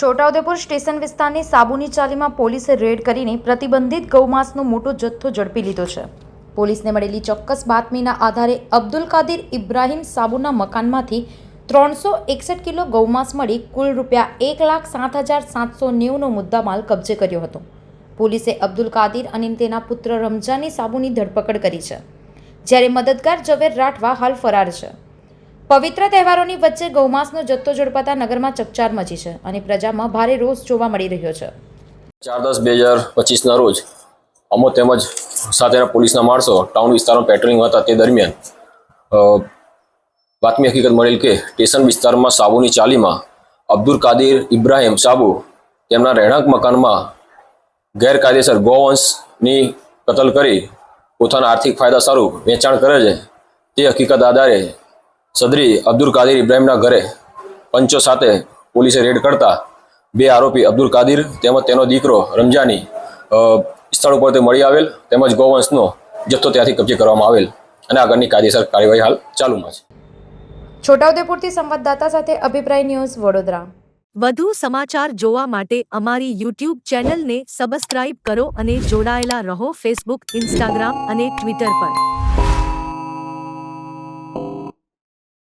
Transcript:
Chhota Udepur station વિસ્તારની સાબુની ચાલીમાં પોલીસે red કરીને પ્રતિબંધિત ગૌમાંસનો મોટો જથ્થો ઝડપી લીધો છે. પોલીસને મળેલી ચોક્કસ બાતમીના આધારે અબ્દુલ કાદિર ઇબ્રાહિમ સાબુના મકાનમાંથી ત્રણસો એકસઠ કિલો ગૌમાંસ મળી કુલ રૂપિયા એક લાખ સાત હજાર સાતસો નેવુંનો મુદ્દામાલ કબજે કર્યો હતો. પોલીસે અબ્દુલ કાદિર અને તેના પુત્ર રમજાની સાબુની ધરપકડ કરી છે. જ્યારે મદદગાર ઝવેર રાઠવા હાલ ફરાર છે. પવિત્ર તહેવારોની વચ્ચે ગૌમાંસનો જથ્થો ઝડપાતા નગરમાં ચકચાર મચી છે અને પ્રજામાં ભારે રોષ જોવા મળી રહ્યો છે. ચાર દસ બે હજાર પચીસના રોજ અમો તેમજ સાથેના પોલીસના માણસો ટાઉન વિસ્તારમાં પેટ્રોલિંગ હતા તે દરમિયાન બાતમી હકીકત મળેલ કે સ્ટેશન વિસ્તારમાં સાબુની ચાલીમાં અબ્દુલ કાદિર ઇબ્રાહિમ સાબુ તેમના રહેણાંક મકાનમાં ગેરકાયદેસર ગૌવંશની કતલ કરી પોતાના આર્થિક ફાયદા સ્વરૂપ વેચાણ કરે છે તે હકીકત આધારે સદરી અબ્દુલ કાદિર ઇબ્રાહીમના ઘરે પંચો સાથે પોલીસે રેડ કરતા બે આરોપી અબ્દુલ કાદિર તેમજ તેનો દીકરો રમજાની સ્થળ ઉપર તે મળી આવેલ તેમજ ગૌવંશનો જથ્થો ત્યાંથી કબજે કરવામાં આવેલ અને આગળની કાયદેસર કાર્યવાહી હાલ ચાલુમાં છે. છોટાઉદેપુરથી સંવાદદાતા સાથે અભિપ્રાય ન્યૂઝ વડોદરા. વધુ સમાચાર જોવા માટે અમારી યુટ્યુબ ચેનલને સબસ્ક્રાઇબ કરો અને જોડાયેલા રહો ફેસબુક ઇન્સ્ટાગ્રામ અને ટ્વિટર પર.